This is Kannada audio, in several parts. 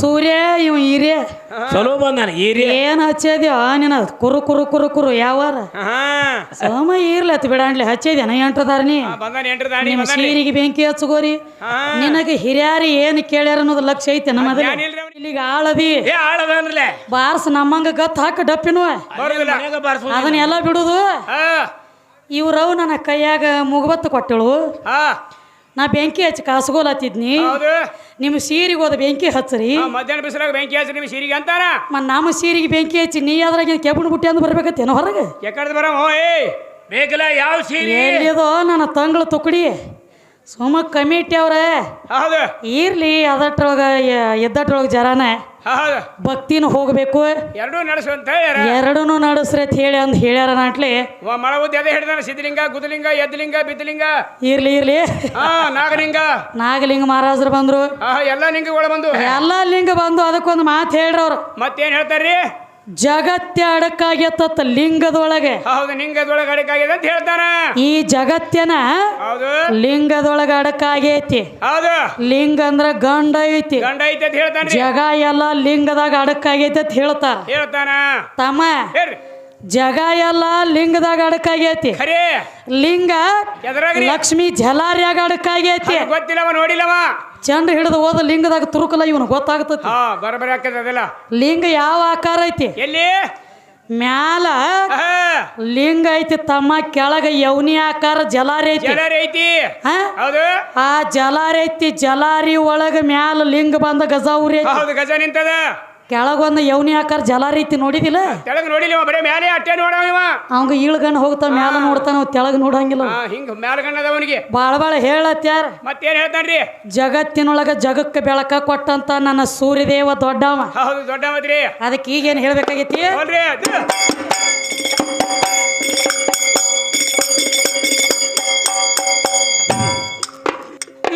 ಸೂರ್ಯ ಇವ್ ಹಿರಿಯ. ಚಲೋ ಬಂದಾನ ಈರಿ ಏನ್ ಹಚ್ಚದ್ಯೋ ನಿನ್ನ ಕುರು ಕುರು ಕುರು ಕುರು ಯಾವಾರ. ಸೋಮ ಇರ್ಲಿ ಹತ್ ಬಿಡಾಣ್ಲಿ ಹಚ್ಚದ್ಯಾನ ಎಂಟ್ರದಾರ್ನಿ ನಿಮ್ಮ ಸೀರಿಗೆ ಬೆಂಕಿ ಹಚ್ಚಗೋರಿ. ನಿನಗೆ ಹಿರಿಯಾರಿ ಏನ್ ಕೇಳ್ಯಾರ ಅನ್ನೋದು ಲಕ್ಷ ಐತೆ ನಮ್ಮ ಇಲ್ಲಿಗೆ ಆಳದಿ. ಬಾರ್ಸ್ ನಮ್ಮಂಗ ಗತ್ ಹಾಕ ಡಪ್ಪಿನ. ಅದನ್ನೆಲ್ಲ ಬಿಡುದು. ಹಾ. ಇವ್ರವ್ ನನ್ನ ಕೈಯಾಗ ಮುಗಬತ್ತು ಕೊಟ್ಟಳು. ಹಾ. ನಾ ಬೆಂಕಿ ಹಚ್ಚಿ ಕಾಸ್ಗೋಲತ್ತಿದ್ನಿ ಹೌದು. ನಿಮ್ಮ ಸೀರಿಗೆ ಹೋದ ಬೆಂಕಿ ಹಚ್ಚರಿ. ಮಧ್ಯಾಹ್ನ ಬಿಸಿಲಾಗ ಬೆಂಕಿ ಹಚ್ಚಿ ನಿಮ್ಮ ಸೀರಿಗೆ ಅಂತಾರ? ಮತ್ ನಮ್ಮ ಸೀರಿಗೆ ಬೆಂಕಿ ಹಚ್ಚಿ ನೀ ಅದ್ರಾಗ ಕೆಬ್ಬಣ ಬುಟ್ಟಿ ಅಂದ್ ಬರ್ಬೇಕತ್ತೇನೋ ಹೊರಗೆ? ಎಕಡ್ದು ಬರ ಹೋ ಏ ಬೇಕಲ್ಲ ಯಾವ ಸೀರೆ? ಎಲ್ಲಿದೋ ನನ್ನ ತಂಗಳ ತುಕಡಿ. ಸುಮ್ಮ ಕಮಿಟಿ ಅವ್ರ. ಹೌದು ಇರ್ಲಿ ಅದಟ್ರೊಳಗ ಎದ್ದಟ್ರೊಳಗ ಜರಾನ. ಹೌದು ಭಕ್ತಿನ ಹೋಗ್ಬೇಕು. ಎರಡೂ ನಡೆಸು ಅಂತ ಹೇಳ್ಯಾರ? ಎರಡೂ ನಡೆಸ್ರಿ ಅಂತ ಹೇಳಿ ಅಂದ್ ಹೇಳ್ಯಾರ ನಾಟ್ಲಿ. ವ ಮಳ ಉದ್ದ ಅದೇ ಹಿಡಿದಾನ ಸಿದ್ಧಲಿಂಗ ಗುದಲಿಂಗ ಎದ್ದಲಿಂಗ ಬಿದ್ದಲಿಂಗ ಇರ್ಲಿ ಇರ್ಲಿ. ಹಾ ನಾಗಲಿಂಗ. ನಾಗಲಿಂಗ ಮಹಾರಾಜರು ಬಂದ್ರು. ಹಾ ಎಲ್ಲ ಲಿಂಗಗಳು ಬಂದು ಎಲ್ಲ ಲಿಂಗ ಬಂದು ಅದಕ್ಕೊಂದು ಮಾತು ಹೇಳ್ರಿ ಅವ್ರು. ಮತ್ತೇನ್ ಹೇಳ್ತಾರ್ರಿ? ಜಗತ್ತೇ ಅಡಕಾಗ್ಯತ್ತ ಲಿಂಗದೊಳಗೆ. ಹೌದು ಲಿಂಗದೊಳಗೆ ಅಡಕಾಗಿದೆ ಅಂತ ಹೇಳ್ತಾನ. ಈ ಜಗತ್ತಿನ ಹೌದು. ಲಿಂಗದೊಳಗೆ ಅಡಕಾಗೈತಿ ಹೌದು. ಲಿಂಗ ಅಂದ್ರ ಗಂಡ ಐತಿ. ಗಂಡ ಐತಿ ಅಂತ ಹೇಳ್ತಾನೆ ಜಗ ಎಲ್ಲ ಲಿಂಗದಾಗ ಅಡಕಾಗೈತಿ ಅಂತ ಹೇಳ್ತಾರ. ಹೇಳ್ತಾನ. ತಮ್ಮ ಜಗ ಎಲ್ಲ ಲಿಂಗದಾಗ ಅಡಕಾಗೈತಿ ಖರೇ. ಲಿಂಗ ಎದ್ರಾಗ್ರಿ. ಲಕ್ಷ್ಮಿ ಜಲಾರ್ಯಾಗ ಅಡಕಾಗೈತಿ ಗೊತ್ತಿಲ್ಲವ ನೋಡಿಲ್ಲವ. ಚಂದ್ರ ಹಿಡಿದು ಹೋದ ಲಿಂಗದಾಗ ತುರುಕಲ್ಲ ಇವನು ಗೊತ್ತಾಗ್ತತಿ. ಹಾ ಬರಬರಿ ಆಕೈತೆ ಅದೆಲ್ಲ. ಲಿಂಗ ಯಾವ ಆಕಾರ ಐತಿ? ಎಲ್ಲಿ? ಮ್ಯಾಲ ಲಿಂಗ ಐತಿ ತಮ್ಮ ಕೆಳಗ ಯವ್ನಿ ಆಕಾರ ಜಲಾರಿ ಐತಿ. ಐತಿ. ಹಾ? ಹೌದು. ಆ ಜಲಾರಿ ಐತಿ ಜಲಾರಿ ಒಳಗ ಮ್ಯಾಲ ಲಿಂಗ ಬಂದ ಗಜಾ ಐತಿ. ಹೌದು ಗಜ ನಿಂತದ. ಕೆಳಗೊಂದು ಯವ್ನಿ ಆಕಾರ ಜಲ ರೀತಿ ನೋಡಿದಿಲ್ಲ? ತೆಳಗ್ ನೋಡಿಲ್ಲ ಬರೇ ಮೇಲೆ ಅಟ್ಟೆ ನೋಡವ ಇವ. ಅವಂಗ ಈಳ್ಗಣ್ಣ ಹೋಗ್ತಾವ ಮ್ಯಾಲ ನೋಡ್ತಾನ ತೆಳಗ್ ನೋಡಂಗಿಲ್ಲ ಹಿಂಗ ಮ್ಯಾಲ ಗಣ್ಣದ ಅವನಿಗೆ. ಬಾಳ ಬಾಳ ಹೇಳತ್ಯಾರ. ಮತ್ತೇನ್ ಹೇಳ್ತಾನ್ರಿ? ಜಗತ್ತಿನೊಳಗ ಜಗಕ್ಕೆ ಬೆಳಕ ಕೊಟ್ಟಂತ ನನ್ನ ಸೂರ್ಯದೇವ ದೊಡ್ಡವ. ಹೌದು ದೊಡ್ಡವದ್ರಿ. ಅದಕ್ಕೆ ಈಗೇನ್ ಹೇಳ್ಬೇಕಾಗೈತಿ? ಅದು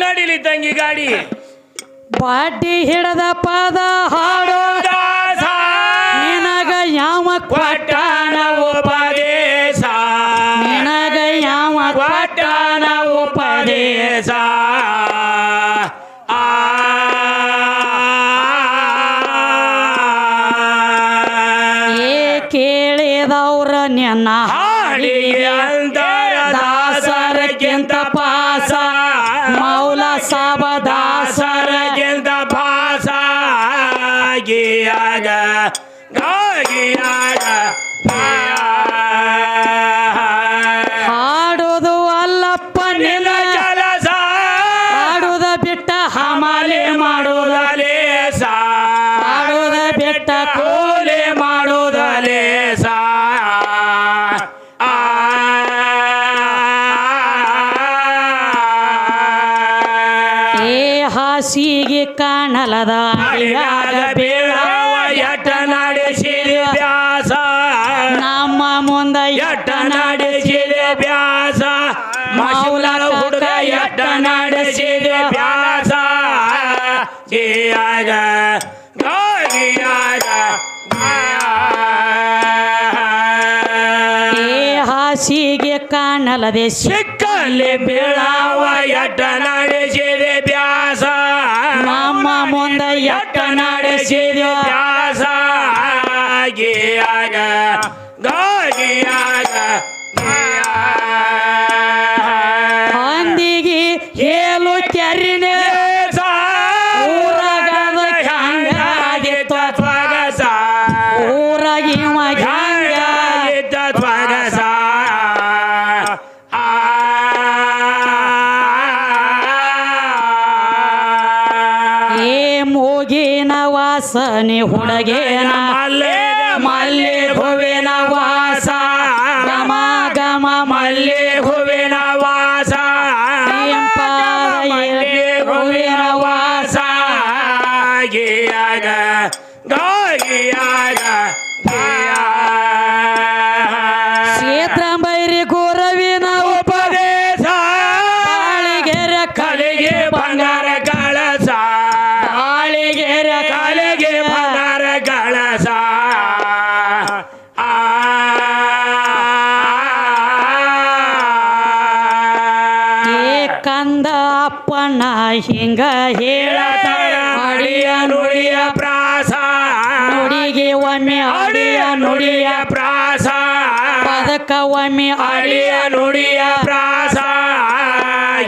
ನಡಿಲಿ ತಂಗಿ ಗಾಡಿ. ಬಾಡಿ ಹಿಡದ ಪದ ಹಾಡೋ. ನಿನ್ನ ಕೆಲಸ ಹಾಡುದ ಬಿಟ್ಟ ಹಮಾಲೆ ಮಾಡೋದ ಲೇಸ ಹಾಡುದ ಬಿಟ್ಟ ಕೂಲಿ ಮಾಡುವುದ ಲೇಸ ಆ. ಹಾಸಿಗೆ ಕಾಣಲದ ಕಾಣಲದೆ ಸಿಕ್ಕಲ್ಲಿ ಬೀಳವ ಎಟ್ಟ ನಡೆಸಿದೆ ವ್ಯಾಸ ನಮ್ಮ ಮುಂದ ಎಟ್ಟ ನಡೆಸಿದೆ ವ್ಯಾಸ ಗಿಯಾಗ ಗಾಗಿಯಾಗ ಅಂದಿಗೆ ಹೇಳು ಕೆರಿನ ವಾಸನೆ ಹೇಳತಾರ ಅಡಿಯ ನುಡಿಯ ಒಮ್ಮೆ ಅಡಿಯ ನುಡಿಯ ಪ್ರಾಸ ಪದಕ ಒಮ್ಮೆ ಅಡಿಯ ನುಡಿಯ ಪ್ರಾಸ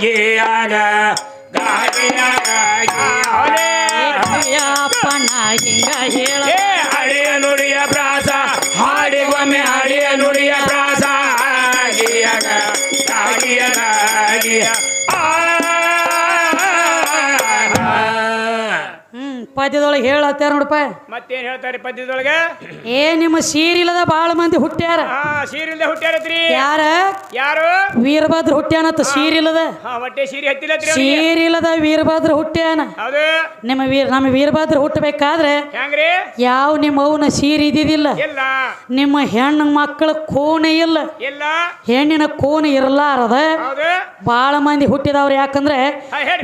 ಗೀಯಾಗ ಗಾಳಿಯಾಗ ಗೀಯಾಗ. ಅಪ್ಪನ ಹಿಂಗ ಹೇಳ ಏ ಅಡಿಯ ನುಡಿಯ ಪ್ರಾಸ ಹಾಡಿಗೊಮ್ಮೆ ಅಡಿಯ ನುಡಿಯ ಪ್ರಾಸ ಗೀಯಾಗ ಗಾಳಿಯಾಗ ಗೀಯ. ಪದ್ಯದೊಳಗೆ ಹೇಳತ್ತಾರ ನೋಡಪ್ಪ. ಮತ್ತೇನ್ ಹೇಳ್ತಾರೆ ಪದ್ಯದೊಳಗೆ? ಏ ನಿಮ್ಮ ಸೀರಿಲ್ಲದ ಬಾಳ ಮಂದಿ ಹುಟ್ಟ್ಯಾರ? ಹಾ ಸೀರಿಲ್ದೆ ಹುಟ್ಟ್ಯಾರತ್ರಿ. ಯಾರ? ಯಾರು? ವೀರಭದ್ರ ಹುಟ್ಟ್ಯಾನತ್ತ ಸೀರಿಲ್ಲದ ಹಾ ಹೊಟ್ಟೆ ಸೀರಿ ಹತ್ತಿಲ್ಲತ್ರಿ. ಸೀರಿಲ್ಲದ ವೀರಭದ್ರ ಹುಟ್ಟ್ಯಾನ? ಹೌದು. ನಿಮ್ಮ ವೀರ ನಮ್ಮ ವೀರಭದ್ರ ಹುಟ್ಟಬೇಕಾದ್ರೆ ಹೆಂಗ್ರಿ? ಯಾವ ನಿಮ್ಮ ಅವನ ಸೀರಿ ಇದ್ದಿದ್ದಿಲ್ಲ? ಇಲ್ಲ. ನಿಮ್ಮ ಹೆಣ್ಣು ಮಕ್ಕಳ ಕೋಣೆ ಇಲ್ಲ. ಇಲ್ಲ. ಹೆಣ್ಣಿನ ಕೋಣೆ ಇರಲಾರದ ಹೌದು. ಬಾಳ ಮಂದಿ ಹುಟ್ಟಿದವ್ರು ಯಾಕಂದ್ರೆ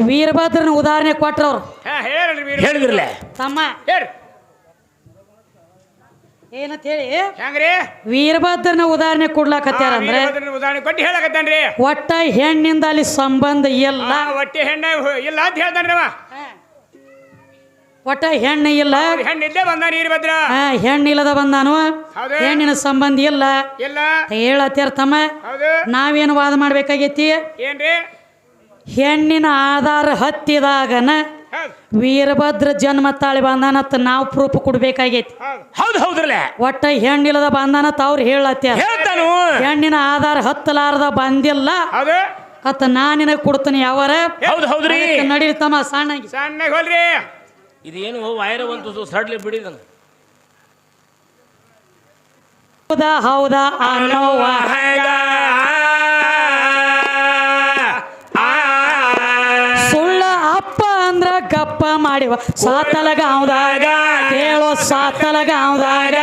ವೀರಭದ್ರನ ಉದಾಹರಣೆ ಕೊಟ್ರವ್ರು. ಹಾ ಹೇಳ್ರಿ ವೀರ ಹೇಳಿದ್ರಲ್ಲ? ತಮ್ಮ. ಹೇಳ್ರಿ ಏನಂತ ಹೇಳಿ ಹೆಂಗ್ರಿ? ವೀರಭದ್ರನ ಉದಾಹರಣೆ ಕೊಡ್ಲಾಕತ್ಯಾರ ಅಂದ್ರೆ ವೀರಭದ್ರನ ಉದಾಹರಣೆ ಕೊಟ್ಟು ಹೇಳಕತ್ತಾನ್ರಿ. ಒಟ್ಟ ಹೆಣ್ಣಿಂದ ಅಲ್ಲಿ ಸಂಬಂಧ ಇಲ್ಲ. ಒಟ್ಟ ಹೆಣ್ಣು ಹೆಣ್ಣ ಇಲ್ಲ ಅಂತ ಹೇಳ್ತಾನ್ರಿ ಅವ. ಒಟ್ಟ ಹೆಣ್ಣು ಇಲ್ಲ. ಹೆಣ್ಣಿದ್ದೇ ಬಂದ ವೀರಭದ್ರ. ಆ, ಹೆಣ್ಣಿಲ್ಲದ ಬಂದಾನು ಹೌದು. ಹೆಣ್ಣಿನ ಸಂಬಂಧ ಇಲ್ಲ. ಇಲ್ಲ. ಹೇಳತ್ಯಾರ ತಮ್ಮ. ಹೌದು. ನಾವೇನು ವಾದ ಮಾಡ್ಬೇಕಾಗೈತಿ? ಏನ್ರಿ? ಹೆಣ್ಣಿನ ಆಧಾರ ಹತ್ತಿದಾಗನ ವೀರಭದ್ರ ಜನ್ಮ ತಾಳಿ ಬಂದಾನತ್ ನಾವು ಪ್ರೂಫ್ ಕೊಡ್ಬೇಕಾಗೈತಿ. ಹೌದು. ಹೌದು ಹೌದ್ರಲ್ಲ? ಒಟ್ಟ ಹೆಣ್ಣಿಲ್ಲದ ಬಂದಾನತ್ ಅವ್ರು ಹೇಳತ್ಯಾರ. ಹೇಳ್ತಾನು? ಹೆಣ್ಣಿನ ಆಧಾರ ಹತ್ತಲಾರದ ಬಂದಿಲ್ಲ. ಅತ್ ಅತ್ತ ನಾ ನಿನಗೆ ಕೊಡ್ತೀನಿ ಯಾವಾರ? ಹೌದು ಹೌದ್ರಿ. ನಡೀತಮ್ಮ ಸಣ್ಣ ಸಣ್ಣ ಹೋಲ್ರಿ. ಇದೇನು ವೈರ ಒಂದು ಸಡ್ಲಿ ಬಿಡಿದ ಹೌದಾ ಹೌದಾ ಅನ್ನೋವ ಮಾಡಿವ ಸಾತಲಗಾವ್ದಾಗ ಕೇಳೋ ಸಾತಲಗಾವ್ದಾಗ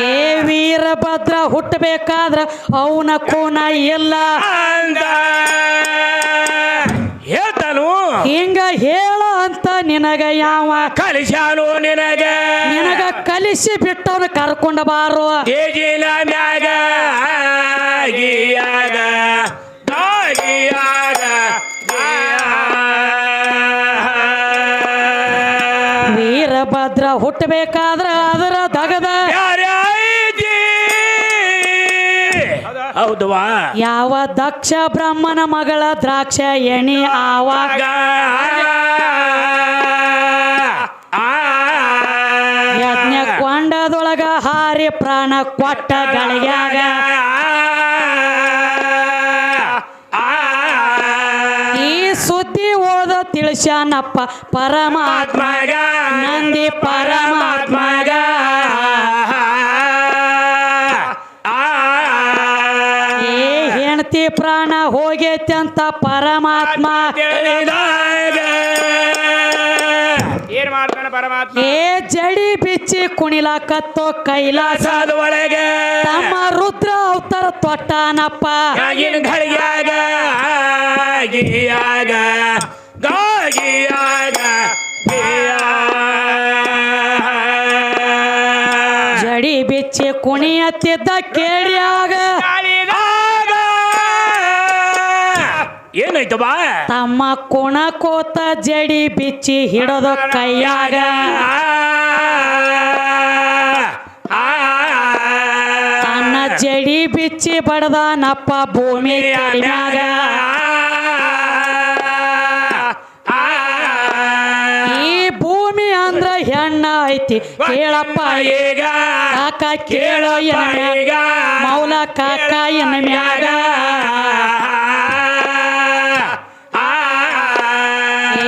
ಏ ವೀರಭದ್ರ ಹುಟ್ಟಬೇಕಾದ್ರ ಅವನ ಕೋನ ಇಲ್ಲ ಹೇಳ್ತಾನು ಹಿಂಗ ಹೇಳ ಅಂತ ನಿನಗ ಯಾವ ಕಲಿಸಾನು ನಿನಗ ನಿನಗ ಕಲಿಸಿ ಬಿಟ್ಟವನು ಕರ್ಕೊಂಡ ಬಾರೋ ಮ್ಯಾಗ ವೀರಭದ್ರ ಹುಟ್ಟಬೇಕಾದ್ರ ಅದರ ತಗದ ಹೌದವಾ? ಯಾವ ದಕ್ಷ ಬ್ರಾಹ್ಮಣ ಮಗಳ ದ್ರಾಕ್ಷ ಎಣಿ ಆವಾಗ? ಯಜ್ಞ ಕೊಂಡದೊಳಗ ಹಾರಿ ಪ್ರಾಣ ಕೊಟ್ಟ ಗಳಿಗ್ಯಾಗ ಸುದ್ದಿ ಓದ ತಿಳಿಸ್ಯಾನಪ್ಪ ಪರಮಾತ್ಮಗ. ನಂದಿ ಪರಮಾತ್ಮಗ. ಏ ಹೆಣ್ತಿ ಪ್ರಾಣ ಹೋಗೈತೆ ಅಂತ ಪರಮಾತ್ಮ ಏನ್ ಮಾಡ್ತಾನೆ ಪರಮಾತ್ಮ? ಏ ಜಡಿ ಬಿಚ್ಚಿ ಕುಣಿಲಾಕತ್ತೋ ಕೈಲಾಸ. ಒಳಗೆ ತಮ್ಮ ರುದ್ರ ಅವತಾರ ತೊಟ್ಟಾನಪ್ಪ. ಆಗಿನ ಘಳಿಗ್ಯಾಗ ಗಿಯಾಗ ಗಾಗಿಯಾಗ ಜಡಿ ಬಿಚ್ಚಿ ಕುಣಿಯತ್ತಿದ್ದ ಕೇಳಿಯಾಗ. ಏನಾಯ್ತು ಬಾ? ತಮ್ಮ ಕುಣ ಕೋತ ಜಡಿ ಬಿಚ್ಚಿ ಹಿಡೋದು ಕೈಯಾಗ ತನ್ನ ಜಡಿ ಬಿಚ್ಚಿ ಬಡದಾನಪ್ಪ ಭೂಮಿ ಮ್ಯಾಗ ಈ ಭೂಮಿ ಅಂದ್ರ ಹೆಣ್ಣ ಐತಿ. ಕೇಳಪ್ಪ ಈಗ. ಕಾಕ ಕೇಳೋ ಈಗ ಮೌಲ ಕಾಕ ಎನ್ನ ಮ್ಯಾಗ.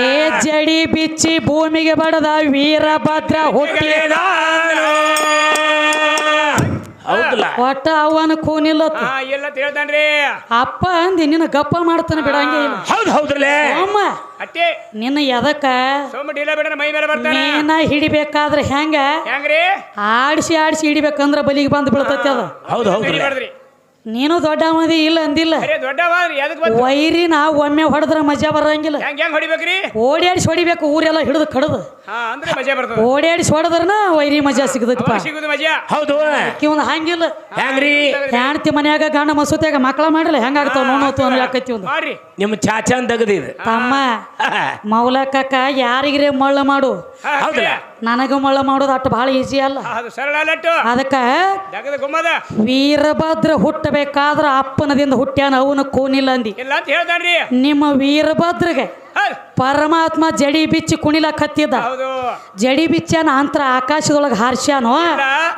ಏ ಜಡಿ ಬಿಚ್ಚಿ ಭೂಮಿಗೆ ಬಡದ ವೀರಭದ್ರ ಹುಟ್ಟಿ. ಹೌದಲ್ಲ? ಒಟ್ಟ ಅವನ ಕೂನಿಲ್ಲ ಹಾ ಇಲ್ಲ ಅಂತ ಹೇಳ್ತಾನ್ರಿ. ಅಪ್ಪ ಅಂದಿ ನಿನ್ನ ಗಪ್ಪ ಮಾಡ್ತಾನೆ ಬಿಡಂಗೆ ಇಲ್ಲ. ಹೌದು ಹೌದ್ರಲ್ಲೇ? ಅಮ್ಮ ಅಟ್ಟೆ ನಿನ್ನ ಎದಕ್ಕ ಸೋಮ ಢೀಲ ಬಿಡ್ರ ಮೈ ಮೇಲೆ ಬರ್ತಾನ. ಮೀನ ಹಿಡಿಬೇಕಾದ್ರೆ ಹೆಂಗ? ಹೆಂಗ್ರಿ? ಆಡಿಸಿ ಆಡಿಸಿ ಹಿಡಿಬೇಕಂದ್ರ ಬಲಿಗೆ ಬಂದು ಬೀಳ್ತೈತಿ ಅದ. ಹೌದು ಹೌದು ಹಿಡಿಬಾರ್ದ್ರಿ ನೀನು ದೊಡ್ಡ ಮದಿ ಇಲ್ಲ ಅಂದಿಲ್ಲ. ಅರೆ ದೊಡ್ಡವಾದ್ರಿ ಎದಕ್ ಬಂತು ನಾವು ಒಮ್ಮೆ ಹೊಡೆದ್ರ ಮಜಾ ಬರಂಗಿಲ್ಲ. ಹೆಂಗ್ ಹೆಂಗ್ ಹೊಡಿಬೇಕ್ರಿ? ಆಡಿಸಿ ಹೊಡಿಬೇಕು ಊರೆಲ್ಲ ಹಿಡಿದು ಕಡದು. ಹಾ ಅಂದ್ರೆ ಮಜಾ ಬರ್ತದ. ಓಡಾಡಿಸಿ ಹೊಡೆದ್ರನ ವೈರಿ ಮಜಾ ಸಿಗದಪ್ಪ ಅವಾಗ ಸಿಗುದು ಮಜಾ. ಹೌದು. ಕಿವನ್ ಹಂಗಿಲ್ಲ ಹೆಂಗ್ರಿ ಹೆಣ್ತಿ ಮನ್ಯಾಗ ಗಂಡ ಮಸೂತ್ಯಾಗ ಮಕ್ಕಳ ಮಾಡಿಲ್ಲ ಹೆಂಗಾಗ್ತಾವ ನೋಡೋತು ಅನ್ನೋ ಯಾಕೈತಿ ಒಂದು. ಮಾಡ್ರಿ. ನಿಮ್ಮ ಚಾಚಾನ್ ತೆಗದಿದೆ ತಮ್ಮ ಮೌಲಕಕ್ಕ ಯಾರಿಗ್ರೆ ಮಳ್ಳ ಮಾಡು? ಹೌದಲ್ಲ? ನನಗ ಮಳ್ಳ ಮಾಡೋದು ಅಷ್ಟು ಬಹಳ ಈಸಿ ಅಲ್ಲ. ಅದು ಸರಳ ಲಟ್ಟು ಅದಕ್ಕ ಗುಮ್ಮದ. ವೀರಭದ್ರ ಹುಟ್ಟಬೇಕಾದ್ರ ಅಪ್ಪನದಿಂದ ಹುಟ್ಟ್ಯಾನ ಅವನ ಕೂನಿಲ್ಲ ಅಂದಿ. ಇಲ್ಲ ಅಂತ ಹೇಳ್ತಾನ್ರಿ ನಿಮ್ಮ ವೀರಭದ್ರಗೆ. ಪರಮಾತ್ಮ ಜಡಿ ಬಿಚ್ಚಿ ಕುಣಿಲಕ್ ಹತ್ತಿದ ಹೌದು. ಜಡಿ ಬಿಚ್ಚಾನ ಅಂತರ ಆಕಾಶದೊಳಗೆ ಹಾರ್ಸ್ಯಾನೋ?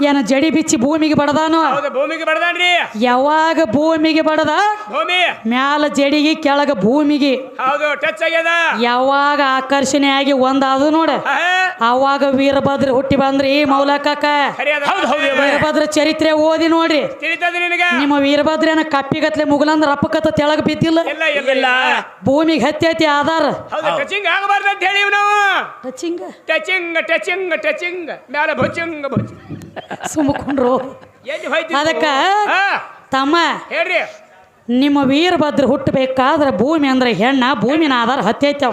ಏನ ಜಡಿ ಬಿಚ್ಚಿ ಭೂಮಿಗೆ ಬಡದಾನೋ? ಹೌದು ಭೂಮಿಗೆ ಬಡದಾನ್ರಿ. ಯಾವಾಗ ಭೂಮಿಗೆ ಬಡದ? ಭೂಮಿ. ಮ್ಯಾಲ ಜಡಿಗೆ ಕೆಳಗ ಭೂಮಿಗೆ. ಹೌದು ಟಚ್ ಆಗ್ಯದ. ಯಾವಾಗ ಆಕರ್ಷಣೆ ಆಗಿ ಒಂದಾದ ನೋಡ. ಅವಾಗ ವೀರಭದ್ರ ಹುಟ್ಟಿ ಬಂದ್ರಿ ಮೌಲಕಕ್ಕ ಹೌದು ಯವ್ವ. ವೀರಭದ್ರ ಚರಿತ್ರೆ ಓದಿ ನೋಡ್ರಿ. ನಿಮ್ಮ ವೀರಭದ್ರ ನಿಮ್ಮ ವೀರಭದ್ರನ ಕಪ್ಪಿಗತ್ಲೆ ಮುಗಲಂದ್ರ ಅಪ್ಪಕತ್ತ ತೆಳಗ ಬಿದ್ದಿಲ್ಲ. ಇಲ್ಲ ಇಲ್ಲ ಹತ್ತಿ ಭೂಮಿಗೆ ಹತ್ತೈತಿ ಆಧಾರ. ಟಚಿಂಗ್ ಆಗಬಾರ್ದು ಅಂತ ಹೇಳಿವ್ ನಾವು. ಟಚಿಂಗ್? Touching touching touching. ಮ್ಯಾಲ ಭಚಿಂಗ್ ಭುಜ. ಸುಮ್ಕೊಂಡ್ರು. ಎಲ್ಲಿ ಹೋಯ್ತು ಅದಕ್ಕ ತಮ್ಮ ಹೇಳ್ರಿ. ನಿಮ್ಮ ವೀರಭದ್ರ ಹುಟ್ಟಬೇಕಾದ್ರೆ ಭೂಮಿ ಅಂದ್ರೆ ಹೆಣ್ಣ ಭೂಮಿನ ಆಧಾರ ಹತ್ಯೈತವ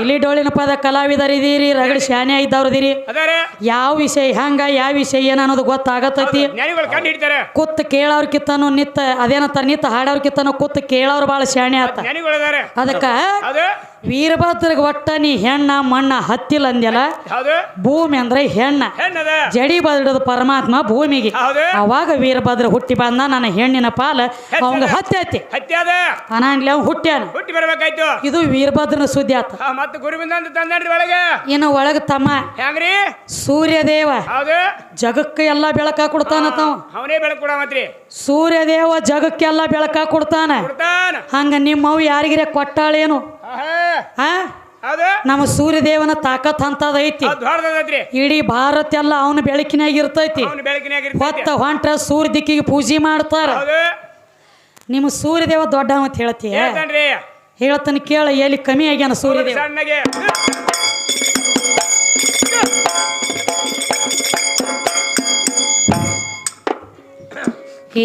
ಇಲ್ಲಿ ಡೋಳಿನ ಪದ ಕಲಾವಿದರಿದ್ದೀರಿ ರಗಡ ಶಾನೆ ಇದ್ದವ್ರದಿರಿ ಅದಾರೆ ಯಾವ ವಿಷಯ ಹೆಂಗ ಯಾವ ವಿಷಯ ಏನ ಅನ್ನೋದು ಗೊತ್ತಾಗತ್ತೈತಿ ಕೂತ್ ಕೇಳೋರ್ ಕಿತ್ತನು ನಿತ್ತ ಅದೇನತ್ತ ನಿತ್ತ ಹಾಡೋರ್ ಕಿತ್ತನು ಕುತ್ತು ಕುತ್ತ ಕೇಳೋರು ಭಾಳ ಶಾಣೆ ಆತ. ಅದಕ್ಕ ವೀರಭದ್ರಗ ಒಟ್ಟ ನೀ ಹೆಣ್ಣ ಮಣ್ಣ ಹತ್ತಿಲ್ಲ ಅಂದ್ಯಲ್ಲ? ಭೂಮಿ ಅಂದ್ರೆ ಹೆಣ್ಣ. ಜಡಿ ಬದಡದ ಪರಮಾತ್ಮ ಭೂಮಿಗೆ. ಅವಾಗ ವೀರಭದ್ರ ಹುಟ್ಟಿ ಬಂದ ನನ್ನ ಹೆಣ್ಣಿನ ಪಾಲ. ಅವಂಗ ಹತ್ತೈತಿ ಅನಾಂಗ್ಲಿ ಅವ್ ಹುಟ್ಟ್ಯಾನ. ಹುಟ್ಟಿ ಬರ್ಬೇಕಾಯ್ತು. ಇದು ವೀರಭದ್ರನ ಸುದ್ದಿ ಆತ. ಮತ್ತೆ ಗುರುವಿಂದ ಒಳಗೆ. ಇನ್ನು ಒಳಗ ತಮ್ಮ ಹೆಂಗ್ರಿ? ಸೂರ್ಯದೇವ. ಜಗಕ್ಕೆ ಎಲ್ಲ ಬೆಳಕ ಕೊಡ್ತಾನ ತಾವ ಅವನೇ ಬೆಳಕು ಸೂರ್ಯದೇವ ಜಗಕ್ಕೆಲ್ಲ ಬೆಳಕ ಕೊಡ್ತಾನ. ಕೊಡ್ತಾನ. ಹಂಗ ನಿಮ್ಮವ್ ಯಾರಿಗಿರ ಕೊಟ್ಟಾಳೇನು? ಹೌದು ನಮ್ಮ ಸೂರ್ಯದೇವನ ತಾಕತ್ ಅಂತದೈತಿ ಇಡೀ ಭಾರತ ಎಲ್ಲ ಅವನ ಬೆಳಕಿನಾಗ ಇರ್ತೈತಿ. ಹೊತ್ತ ಹೊಂಟ್ರ ಸೂರ್ಯ ದಿಕ್ಕಿಗೆ ಪೂಜೆ ಮಾಡ್ತಾರ. ನಿಮ್ಮ ಸೂರ್ಯದೇವ ದೊಡ್ಡವ ಅಂತ ಹೇಳ್ತೀಯ? ಹೇಳ್ತಾನೆ ಕೇಳ ಎಲ್ಲಿ ಕಮ್ಮಿ ಆಗ್ಯಾನ ಸೂರ್ಯದೇವ?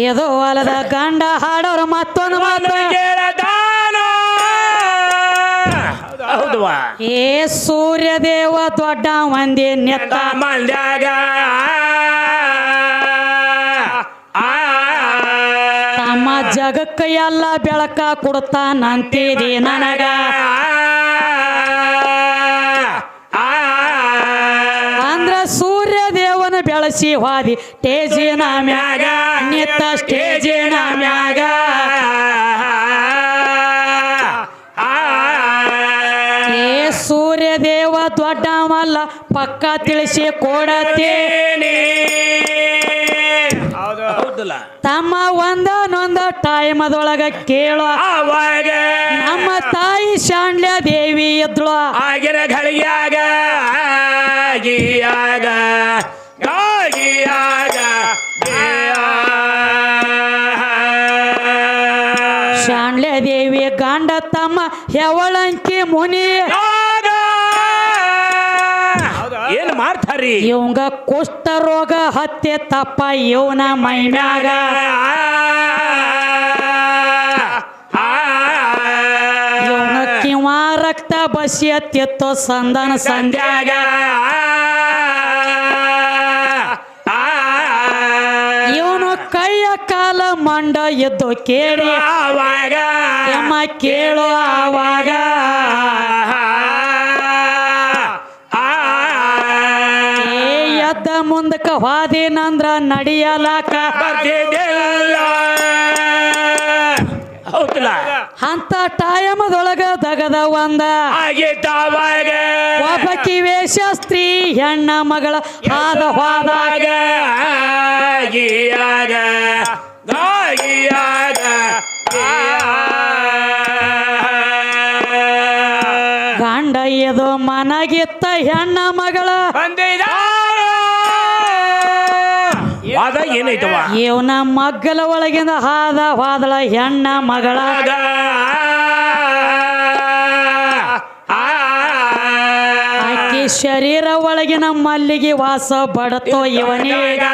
ಏದೋ ಹೊಲದ ಗಂಡ ಹಾಡೋರ ಮತ್ತೊಂದು ಮಾತು. ಹೌದವಾ ಏ ಸೂರ್ಯದೇವ ದೊಡ್ಡ ಮಂದಿ ನೆತ್ತ. ಮಂದ್ಯಾಗ. ಆ. ತಮ್ಮ ಜಗಕ್ಕ ಎಲ್ಲ ಬೆಳಕ ಕೊಡ್ತಾನಂತಿದಿ ನನಗ. ಅಂದ್ರ ಸೂರ್ಯದೇವನ ಬೆಳಸಿ ಹಾದಿ ಸ್ಟೇಜಿನ ಮ್ಯಾಗ ನಿತ್ತ ಸ್ಟೇಜಿನ ಮ್ಯಾಗ. ಸೂರ್ಯದೇವ ದೊಡ್ಡವಲ್ಲ ಪಕ್ಕ ತಿಳಿಸಿ ಕೊಡತೇನೆ ಹೌದು. ಹೌದಲ್ಲ? ತಮ್ಮ ಒಂದನೊಂದ ಟೈಮದೊಳಗ ಕೇಳೋ. ಅವಾಗ ನಮ್ಮ ತಾಯಿ ಶಾಂಡ್ಯ ದೇವಿ ಇದ್ಳು. ಆಗಿನ ಘಳಿಯಾಗ ಆಗಿಯಾಗ ಆಗಿಯಾಗ ಶಾಂಡ್ಯ ದೇವಿ ಗಂಡ ತಮ್ಮ ಹೆವಳಂಕಿ ಮುನಿ. ಇವಂಗ ಕುಷ್ಠ ರೋಗ ಹತ್ಯೆ ತಪ್ಪ ಇವನ ಮೈ ಮ್ಯಾಗ ಇವನ ಕಿವ ರಕ್ತ ಬಸಿಯತ್ತಿತ್ತು ಸಂದನ ಸಂಧ್ಯಾಗ ಇವನು ಕೈಯ ಕಾಲ ಮಂಡ ಎದ್ದು ಕೇಳಿ. ಆವಾಗ. ಕೇಳು ಆವಾಗ. ಎದ್ದ ಮುಂದಕ್ಕ ವಾದೇನಂದ್ರ ನಡಿಯಲಾಕ? ಹೌದಲ್ಲ? ಅಂತ ಟೈಮದೊಳಗ ದಗದ ಒಂದ. ಒಬ್ಬಕಿ ವೇಷ ಸ್ತ್ರೀ ಹೆಣ್ಣ ಮಗಳ ಹಾದ ಹಾದಾಗ. ಗಂಡ ಎದು ಮನಗಿತ್ತ ಹೆಣ್ಣ ಮಗಳ. ವಾದ ಏನೈತವ ಇವನ ಮಗ್ಗಲ ಒಳಗಿಂದ ಹಾದ ವಾದಳ ಹೆಣ್ಣ ಮಗಳ. ಆಕಿ ಶರೀರ ಒಳಗಿನ ಮಲ್ಲಿಗೆ ವಾಸ ಬಡತೋ ಇವನೀಗ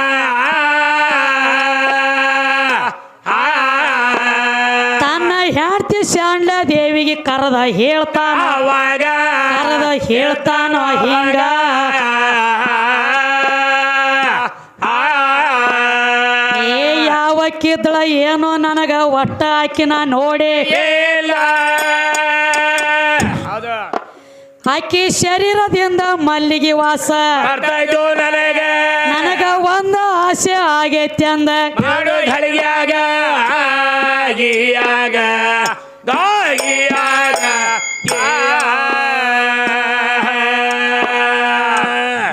ತನ್ನ ಹೆಂಡತಿ ಶಾಂಡ ದೇವಿಗೆ ಕರೆದ ಹೇಳ್ತಾನ. ಕರೆದ ಹೇಳ್ತಾನೋ ಹಿಂಗ. ಯಾವಕ್ಕಿದ್ದಳ ಏನೋ ನನಗ ಒಟ್ಟ ಆಕಿನ ನೋಡಿ. ಹಾಕಿ ಆಕಿ ಶರೀರದಿಂದ ಮಲ್ಲಿಗೆ ವಾಸ. ನನಗೆ. ನನಗ ಒಂದ ಆಸೆ ಆಗೈತಿ ಅಂದ.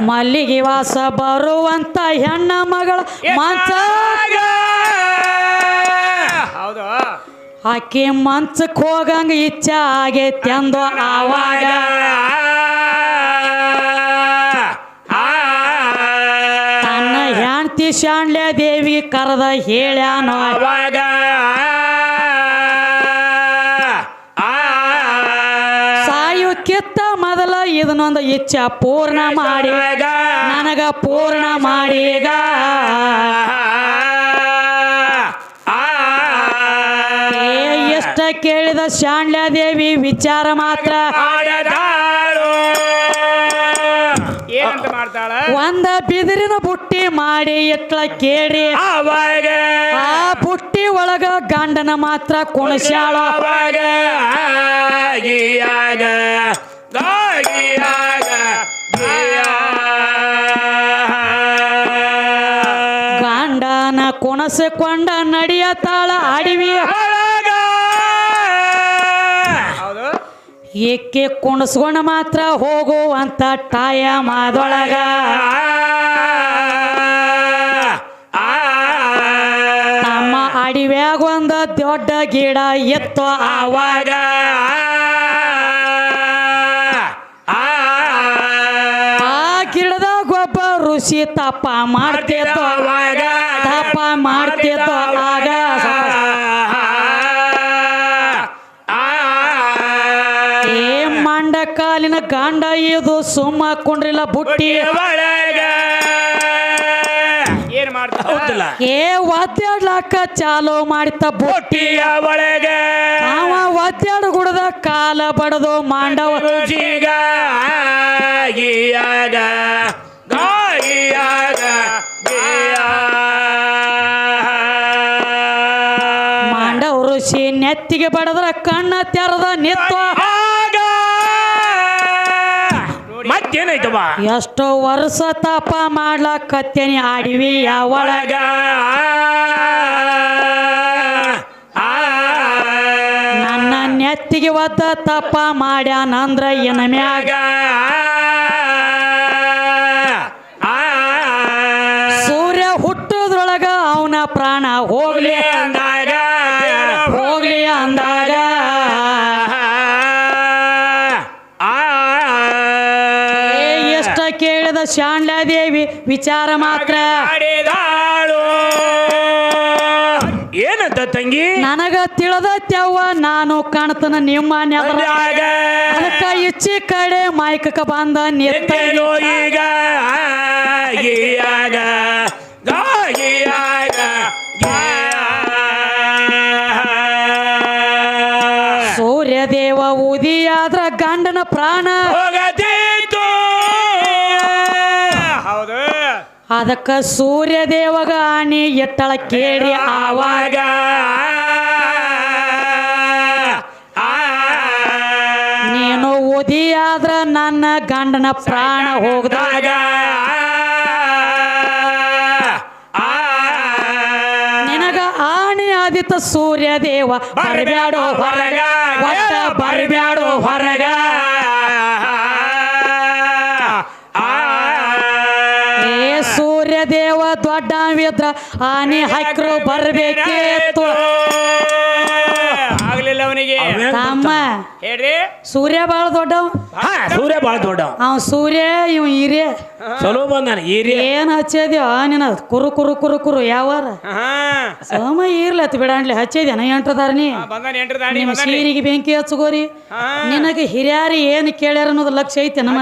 ಮಲ್ಲಿಗೆ ವಾಸ ಬರುವಂತ ಹೆಣ್ಣ ಮಗಳ ಮಂಚ ಆಕಿ ಮಂಚಕ್ಕೆ ಹೋಗಂಗ ಇಚ್ಛೆ ಆಗೈತಿ ಅಂದು ಆವಾಗ. ತನ್ನ ಹೆಂಡತಿ ಶಾಣ್ಯ ದೇವಿ ಕರೆದ ಹೇಳ್ಯಾನ. ಅವಾಗ ಸಾಯುಕ್ಕಿತ್ತ ಮೊದಲ ಇದನ್ನೊಂದು ಇಚ್ಛೆ ಪೂರ್ಣ ಮಾಡಿ. ನನಗ ಪೂರ್ಣ ಮಾಡೀಗ ಎಷ್ಟ ಕೇಳಿದ ಶಾಣ್ಯ ದೇವಿ ವಿಚಾರ ಮಾತ್ರ. ಒಂದ ಬಿದಿರಿನ ಬುಟ್ಟಿ ಮಾಡಿ ಇಟ್ಳ ಕೇಳಿ. ಆ ಬುಟ್ಟಿ ಒಳಗ ಗಂಡನ ಮಾತ್ರ ಗಾಗಿಯಾಗ ಗಂಡನ ಕುಣಸಿಕೊಂಡ ನಡೆಯತಾಳ ಅಡವಿ. ಏಕೆ ಕುಣಸ್ಕೊಂಡ ಮಾತ್ರ ಹೋಗುವಂತ ಟಾಯ ಮಾದೊಳಗ? ನಮ್ಮ ಅಡಿವ್ಯಾಗ ಒಂದ ದೊಡ್ಡ ಗಿಡ ಎತ್ತು ಆವಾಗ. ಆ ಗಿಡದಾಗ ಒಬ್ಬ ಋಷಿ ತಪ್ಪ ಮಾಡ್ತಿತ್ತು. ತಪ್ಪ ಮಾಡ್ತಿತ್ತು ಆಗ. ಕಾಲಿನ ಗಾಂಡ ಇದು ಸುಮ್ಮ ಹಾಕೊಂಡ್ರಿಲ್ಲ ಬುಟ್ಟಿ. ಏನ್ ಮಾಡ್ತಾಳ ಹೌದಲ್ಲ. ಏ ಒದ್ದಾಡ್ಲಾಕ ಚಾಲೋ ಮಾಡಿತ ಬುಟ್ಟಿ. ಒಳಗೆ. ಅವ ಒದ್ದಾಡ ಗುಡದ ಕಾಲ ಬಡದು ಮಾಂಡವ. ರುಚಿಗ ಆಗಿಯಾಗ ಗಾಯಿಯಾಗ ಮಾಂಡವ ಋಷಿ ನೆತ್ತಿಗೆ ಬಡದ್ರ ಕಣ್ಣ ತೆರದ ನಿತ್ವ. ಆಗ ಮತ್ತೇನಾಯ್ತವ ಎಷ್ಟೋ ವರ್ಷ ತಾಪ ಮಾಡ್ಲಕತ್ತೇನಿ ಆಡಿವಿ ಯಾವಳಗ ನನ್ನ ನೆತ್ತಿಗೆ ಒದ್ದ ತಪ್ಪ ಮಾಡ್ಯಾನಂದ್ರ ಏನ ಮ್ಯಾಗ ಸೂರ್ಯ ಹುಟ್ಟೋದ್ರೊಳಗ ಅವನ ಪ್ರಾಣ ಹೋಗ್ಲಿ ಅಂದಾಗ ಹೋಗ್ಲಿ ಅಂದಾಗ ಶಾಣ್ಯಾದೇವಿ ವಿಚಾರ ಮಾತ್ರ. ಏನಂತ ತಂಗಿ? ನನಗ ತಿಳಿದತ್ಯವ್ವ ನಾನು ಕಾಣ್ತನ ನಿಮ್ಮ ಅದಕ್ಕ ಇಚ್ಚಿ ಕಡೆ ಮೈಕ ಬಂದ ಎತ್ತೇನೋ ಈಗ? ಆಗಿಯಾಗ ಗಾಗಿಯಾಗ ಸೂರ್ಯ ದೇವ ಉದಿಯಾದ್ರ ಗಂಡನ ಪ್ರಾಣ. ಹೋಗತೀತು ಅದಕ್ಕ ಸೂರ್ಯದೇವಗ ಆಣಿ ಎಟ್ಟಳ ಕೇಳಿ ಆವಾಗ. ನೀನು ಓದಿ ಉದಿಯಾದ್ರ ನನ್ನ ಗಂಡನ ಪ್ರಾಣ ಹೋಗದಾಗ. ನಿನಗ ಆಣಿ ಆದಿತ ಸೂರ್ಯದೇವ ಬರಬ್ಯಾಡೋ ಹೊರಗ, ಒಟ್ಟ ಬರಬ್ಯಾಡೋ ಹೊರಗ. ದೇವ ಆನೆ ಹಕ್ರು ಬರ್ಬೇಕಿತ್ತು ತಮ್ಮ. ಹೇಳ್ರಿ. ಸೂರ್ಯ ಬಾಳ ದೊಡ್ಡವ. ಹಾ ಸೂರ್ಯ ಬಾಳ ದೊಡ್ಡ ಅವ ಸೂರ್ಯ ಇವ್ ಹಿರಿಯ. ಚಲೋ ಬಂದಾನ ಹಿರಿಯ. ಏನ್ ಹಚ್ಚಿದ್ಯೋ ನಿನ್ನ ಕುರು ಕುರು ಕುರು ಕುರು ಯಾವಾರ. ಸೋಮ ಸಮ ಇರ್ಲತ್ ಬಿಡಾಣ್ಲಿ ಹಚ್ಚಿದ್ಯಾನ ಎಂಟ್ರದಾರ್ನಿ ನಿಮ್ಮ ಸೀರಿಗೆ ಬೆಂಕಿ ಹಚ್ಚಗೋರಿ. ನಿನಗೆ ಹಿರಿಯಾರಿ ಏನ್ ಕೇಳ್ಯಾರ ಅನ್ನೋದು ಲಕ್ಷ ಐತಿ ನಮ್ಮ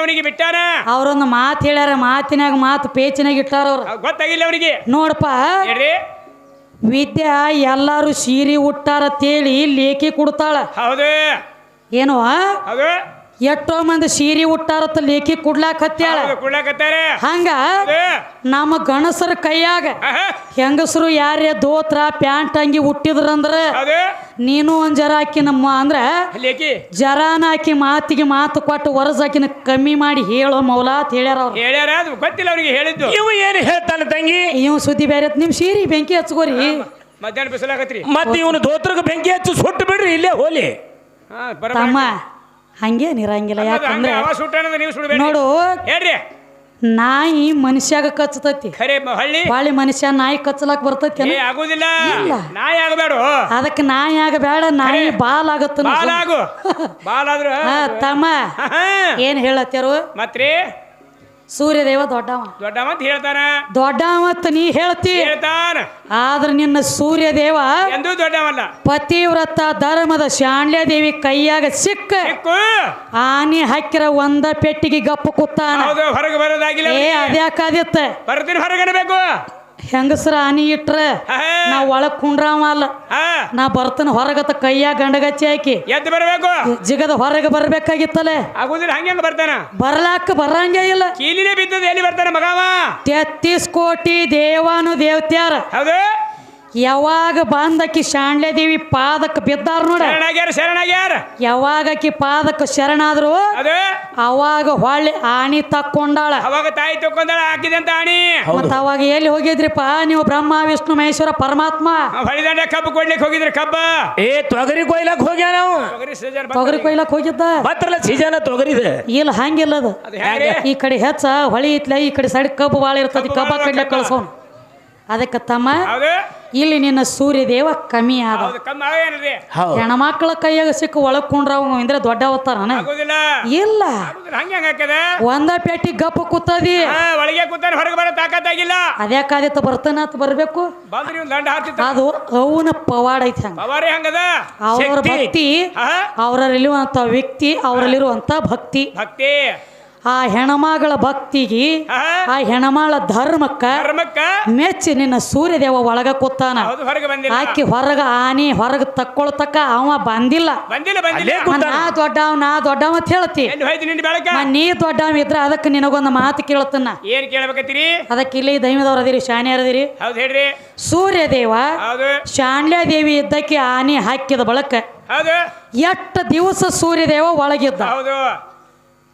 ಅವನಿಗೆ ಬಿಟ್ಟಾನ? ಅವ್ರೊಂದು ಮಾತು ಹೇಳ್ಯಾರ ಮಾತಿನಾಗ ಮಾತು ಪೇಚಿನಾಗ ಇಟ್ಟಾರ ಅವ್ರು. ಗೊತ್ತಾಗಿಲ್ಲ ಅವ್ರಿಗೆ. ನೋಡಪ್ಪ. ಹೇಳ್ರಿ. ವಿದ್ಯಾ ಎಲ್ಲಾರು ಸೀರೆ ಉಟ್ಟಾರ ತೇಳಿ ಲೇಖಿ ಕೊಡ್ತಾಳ. ಹೌದೇ. ಏನೋ ಎಷ್ಟೋ ಮಂದಿ ಸೀರೆ ಉಟ್ಟಾರತ್ತ ಲೇಖಿ ಕುಡ್ಲಾಕ್ ಹತ್ಯಾಳ. ಹಂಗ ನಮ್ಮ ಗಣಸರ ಕೈಯಾಗ ಹೆಂಗಸರು ಯಾರೇ ದೋತ್ರ ಪ್ಯಾಂಟ್ ಅಂಗಿ ಹುಟ್ಟಿದ್ರಂದ್ರ ನೀನು ಒಂದ್ ಜರ ಹಾಕಿ ನಮ್ಮ ಅಂದ್ರ ಲೇಕಿ ಜರಾನ ಹಾಕಿ ಮಾತಿಗೆ ಮಾತು ಕೊಟ್ಟು ವರಸಾಕಿನ ಕಮ್ಮಿ ಮಾಡಿ ಹೇಳೋ ಮೌಲಾ ಅಂತ ಹೇಳ್ಯಾರ ಅವ್ರು. ಹೇಳ್ಯಾರ ಅದು ಗೊತ್ತಿಲ್ಲ ಅವ್ರಿಗೆ ಹೇಳಿದ್ದು. ಇವ ಏನು ಹೇಳ್ತಾನೆ ತಂಗಿ? ಇವ್ ಸುದ್ದಿ ಬೇರೆ. ನಿಮ್ ಸೀರಿ ಬೆಂಕಿ ಹಚ್ಕೋರಿ. ಮಧ್ಯಾಹ್ನ ಬಿಸಿಲಾಗತ್ರಿ ಮತ್ತೆ ಇವನು ದೋತ್ರಕ್ಕೆ ಬೆಂಕಿ ಹಚ್ಚಿ ಸುಟ್ಟು ಬಿಡ್ರಿ ಇಲ್ಲೇ ಹೋಲಿ. ಹಾ ಬರ ತಮ್ಮ ಹಂಗೇನ್ ಇರಂಗಿಲ್ಲ ಯಾಕಂದ್ರೆ ಅವ ಸುಟ್ಟಾನದ ನೀವು ಸುಡಬೇಡಿ. ನೋಡು ಹೇಳ್ರಿ. ನಾಯಿ ಮನುಷ್ಯಾಗ ಕಚ್ಚತತಿ. ಖರೆ ಹಳ್ಳಿ? ಬಾಳಿ ಮನುಷ್ಯ ನಾಯಿ ಕಚ್ಚಲಾಕ್ ಬರ್ತೈತಿ ಏ ಆಗುದಿಲ್ಲ. ಇಲ್ಲ. ನಾಯಿ ಆಗಬೇಡ. ಅದಕ್ಕೆ ನಾಯಿ ಆಗಬೇಡ ನಾಯಿ ಬಾಲ್ ಆಗತ್ತ ಬಾಲಾಗು. ಬಾಲಾದ್ರು. ತಮ್ಮ. ಏನ್ ಹೇಳತ್ಯಾರು ಮತ್ರಿ? ಸೂರ್ಯದೇವ ದೊಡ್ಡವ. ದೊಡ್ಡವ ಅಂತ ಹೇಳ್ತಾನ? ಅಂತ ನೀ ಹೇಳ್ತಿ. ಹೇಳ್ತಾನ. ಆದ್ರ ನಿನ್ನ ಸೂರ್ಯದೇವ ಎಂದು ದೊಡ್ಡವಲ್ಲ. ಪತಿವ್ರತ ಧರ್ಮದ ಶಾಣ್ಯ ದೇವಿ ಕೈಯಾಗ ಸಿಕ್ಕ. ಆನೆ ಆನಿ ಹಾಕಿರ ಒಂದ ಪೆಟ್ಟಿಗೆ ಗಪ್ಪ ಕೂತಾನ. ಹೊರಗೆ ಬರೋದಾಗಿಲ್ಲ ಏ ಅದ್ಯಾಕಾದಿತ್ತ ಬರ್ತೀನಿ ಹೊರಗಡೆ ಅನ್ಬೇಕು ಹೆಂಗಸರ ಆನಿ ಇಟ್ರ ನಾ ಒಳಗ್ ಕುಂಡ್ರಾವ ಅಲ್ಲ. ನಾ ಬರ್ತನ ಹೊರಗತ ಕೈಯಾಗ ಗಂಡಗಚ್ಚಿ ಹಾಕಿ. ಎದ್ದು ಬರಬೇಕು. ಜಿಗದ ಹೊರಗೆ ಬರ್ಬೇಕಾಗಿತ್ತಲೆ. ಆಗುದಿಲ್ಲ ಹಂಗೆ ಹಂಗ ಬರ್ತಾನ? ಬರ್ಲಾಕ ಬರಂಗೇ ಇಲ್ಲ. ಕೀಲಿನೇ ಬಿದ್ದದ ಎಲ್ಲಿ ಬರ್ತಾನ ಮಗಾವ? ತೆತ್ತೀಸ್ ಕೋಟಿ ದೇವಾನು ದೇವತ್ಯಾರ. ಹೌದು. ಯಾವಾಗ ಬಂದಕಿ ಶಾಣ್ಯ ದೇವಿ ಪಾದಕ್ಕೆ ಬಿದ್ದಾರ ನೋಡ? ಶರಣಾಗ್ಯಾರ ಶರಣಾಗ್ಯಾರ. ಯಾವಾಗ ಆಕಿ ಪಾದಕ್ಕೆ ಶರಣಾದ್ರು? ಅದೇ? ಅವಾಗ ಹೊಳ್ಳಿ ಆಣಿ ತಕ್ಕೊಂಡಾಳ. ಅವಾಗ ತಾಯಿ ತಕೊಂಡಾಳ ಹಾಕಿದಂತ ಆಣಿ. ಮತ್ತ ಅವಾಗ ಎಲ್ಲಿ ಹೋಗಿದ್ರಿಪ್ಪ ನೀವು ಬ್ರಹ್ಮ ವಿಷ್ಣು ಮಹೇಶ್ವರ ಪರಮಾತ್ಮ. ಹೊಳಿದಂಡೆ ಕಬ್ಬು ಕೊಡ್ಲಿಕ್ಕೆ ಹೋಗಿದ್ರಿ ಕಬ್ಬ? ಏ ತೊಗರಿ ಕೊಯ್ಲಕ್ ಹೋಗ್ಯ ನಾವು? ತೊಗರಿ ಕೊಯ್ಲಕ್ ಹೋಗಿದ್ದ? ಮತ್ತಲ್ಲ ಸೀಜನ ತೊಗರಿ ಇಲ್ಲ ಹಂಗಿಲ್ಲದ. ಅದು ಈ ಕಡೆ ಹೆಚ್ಚ ಹೊಳಿ ಇತ್ಲ ಈ ಕಡೆ ಸೈಡ್ ಕಬ್ಬು ಬಾಳ ಇರ್ತದೆ ಕಬ್ಬ ಕಡ್ಲಕ್. ಕಳ್ಸೋನ್. ಅದಕ್ಕೆ ತಮ್ಮ ಇಲ್ಲಿ ನಿನ್ನ ಸೂರ್ಯದೇವ ಕಮ್ಮಿ ಆದ. ಹೆಣ್ಮಕ್ಳ ಕೈಯಾಗ ಸಿಕ್ಕ ಒಳಕೊಂಡ್ರ ಕುಂಡ್ರವ್ ಅಂದ್ರೆ ದೊಡ್ಡ ಅವತಾರ ಇಲ್ಲ. ಒಂದ ಪೇಟಿ ಗಪ್ಪ ಕೂತದಿ. ಆ ಒಳಗೆ ಕೂತಾನ ಹೊರಗೆ ಬರೋ ತಾಕತ್ತಾಗಿಲ್ಲ. ಅದ್ಯಾಕಾದಿತ್ತ ಬರ್ತಾನತ್ ಬರ್ಬೇಕು. ಬಂದ್ರಿ ಒಂದು ದಂಡ ಹಾಕ್ತಿತ್ತ ಅದು ಅವನ ಪವಾಡ ಐತಿ ಹಂಗ. ಹಂಗದ? ಅವ್ರ ಭಕ್ತಿ ಅವರಲ್ಲಿರುವಂತ ವ್ಯಕ್ತಿ ಅವರಲ್ಲಿರುವಂತ ಭಕ್ತಿ. ಭಕ್ತಿ. ಆ ಹೆಣ್ಮಗಳ ಭಕ್ತಿಗೆ ಆ? ಹೆಣಮಾಳ ಧರ್ಮಕ್ಕ ಮೆಚ್ಚಿ ನಿನ್ನ ಸೂರ್ಯದೇವ ಒಳಗ ಕೂತಾನ. ಆಕಿ ಹೊರಗ ಆನಿ ಹೊರಗ ತಕ್ಕೊಳ್ತಕ್ಕ ಅವ ಬಂದಿಲ್ಲ. ನಾ ದೊಡ್ಡವ ನಾ ದೊಡ್ಡವ ಅಂತ ಹೇಳ್ತಿ. ನೀ ದೊಡ್ಡವ ಇದ್ರ ಅದಕ್ಕೆ ನಿನಗೊಂದು ಮಾತು ಕೇಳ್ತನ. ಏನ್ ಕೇಳ್ಬೇಕತ್ತೀರಿ? ಅದಕ್ಕೆ ಇಲ್ಲಿ ದೈವದವ್ರ ಅದಿರಿ ಶಾಣ್ಯರ್ ಅದಿರಿ. ಸೂರ್ಯದೇವ ಶಾಣ್ಯ ದೇವಿ ಇದ್ದಕ್ಕೆ ಆನೆ ಹಾಕಿದ ಬಳಕ ಎಷ್ಟ ದಿವಸ ಸೂರ್ಯದೇವ ಒಳಗಿದ್ದ? ಹೌದು.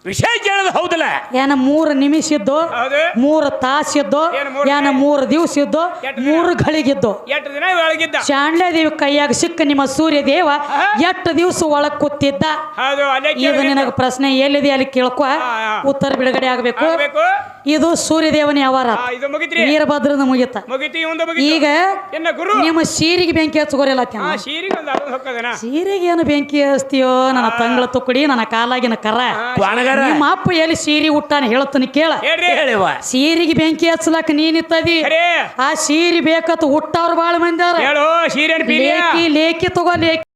ವಿಷಯ ಕೇಳೋದು ಹೌದಲ್ಲ? ಏನ ಮೂರು ನಿಮಿಷ ಇದ್ದು ಹೌದು. ಮೂರು ತಾಸಿದ್ದು ಏನು ಮೂರು ಏನ ಮೂರು ದಿವಸ ಇದ್ದು ಮೂರು ಗಳಿಗಿದ್ದು ಎಂಟು ದಿನ ಒಳಗಿದ್ದ? ದೇವಿ ಕೈಯಾಗ ಸಿಕ್ಕ ನಿಮ್ಮ ಸೂರ್ಯ ದೇವ ಎಷ್ಟು ದಿವಸ ಒಳಗ್ ಕೂತಿದ್ದ? ಹೌದು ಅಲ್ಲೇ ಇದು ಕೇಳಿದ್ದ. ನಿನಗೆ ಪ್ರಶ್ನೆ ಎಲ್ಲಿದೆ ಅಲ್ಲಿ ಕೇಳ್ಕೊ. ಹಾ, ಹಾ. ಉತ್ತರ ಬಿಡುಗಡೆ ಆಗ್ಬೇಕು. ಆಗ್ಬೇಕು. ಇದು ಸೂರ್ಯದೇವನ ಯಾವಾರ? ವೀರಭದ್ರ ಇದು ಮುಗಿತ್ರಿ. ವೀರಭದ್ರದ ಮುಗಿತ. ಮುಗಿತಿ ಒಂದು ಮುಗಿತು. ಈಗ ಇನ್ನ ಗುರು? ನಿಮ್ಮ ಸೀರಿಗೆ ಬೆಂಕಿ ಹಚ್ಚಗೋರಿಲ್ಲ ಸೀರಿಗೆ ಒಂದು ಹೊಕ್ಕದನ. ಸೀರೆಗೆ ಏನು ಬೆಂಕಿ ಹಚ್ತೀಯೋ? ನನ್ನ ತಂಗಳ ತುಕ್ಕಡಿ ನನ್ನ ಕಾಲಾಗಿನ ಕರ. ನಿಮ್ಮ ಅಪ್ಪ ಎಲ್ಲಿ ಸೀರೆ ಉಟ್ಟಾನ ಹೇಳ್ತಾನೆ ಕೇಳ. ಹೇಳ್ರಿ. ಹೇಳಿವ ಸೀರೆಗೆ ಬೆಂಕಿ ಹಚ್ಚಲಕ್ಕ ನೀನಿತ್ತದಿ ಇತ್ತದಿ? ಆ ಸೀರೆ ಬೇಕತ್ ಹುಟ್ಟವ್ರು ಬಾಳ ಮಂದಿ ಹೇಳು ಶೀರೇನ್ ಲೇಕಿ ಲೇಖಿ ಲೇಖಿ ತಗೋ ಲೇಖಿ.